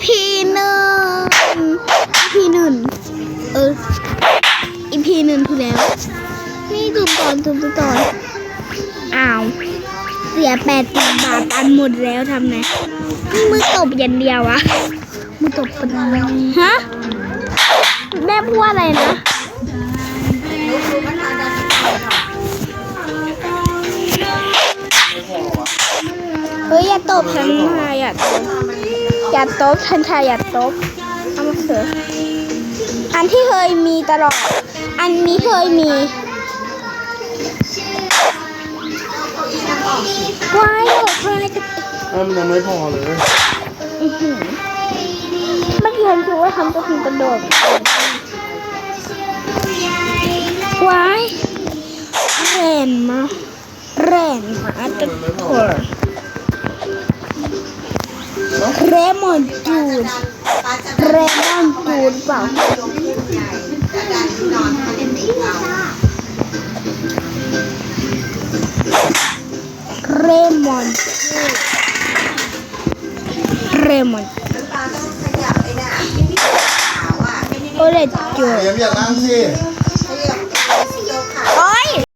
EP หนึ่ง EP หนึ่งเออ EP หนึ่งถูกแล้ว นี่ดูตอนดูตอนอ้าว เสียแปดสิบบาทตันหมดแล้วทำไงมือตบอย่างเดียวอะมือตบเป็นฮะแม่พูดว่าอะไรนะเฮ้ยอย่าตบฉันค่ะอย่าตบ อย่าตบฉันค่ะอย่าตบเอามาเถอะอันที่เคยมีตลอด อันนี้เคยมีวายหลบวายจะเออมันยังไม่พอเลยอื้อหือเมื่อกี้ฉันคิดว่าทำกระพิงกระโดดวายแรงมากแรงมากตะโกน เรมอนจูดเรมอนจูดเปล่าเรมอนจูดเรมอนโอเลจูดเดี๋ยวอย่านั่งสิ